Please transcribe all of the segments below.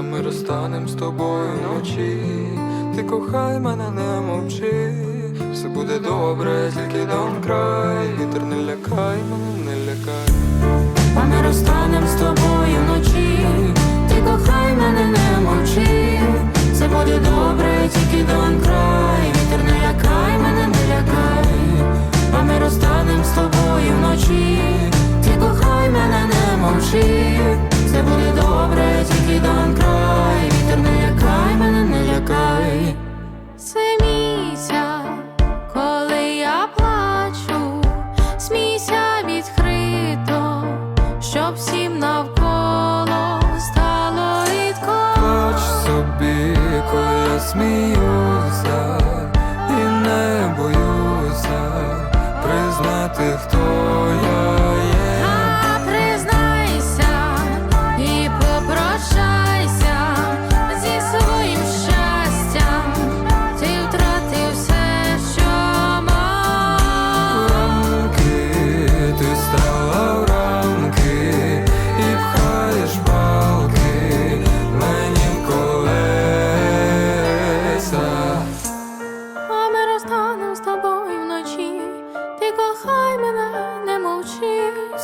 а ми розстанем з тобою вночі. Ти кохай мене, не мовчи, все буде добре, тільки дам край. Вітер не лякай мене, всім навколо стало рідко. Хоч собі, коли я сміюся, і не боюся признати, хто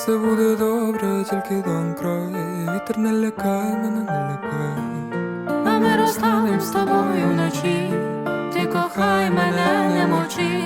Все буде добре, тільки дом край. Вітер не лякай мене, не лякай. А ми розстанем з тобою вночі. Ти кохай мене, не мовчи.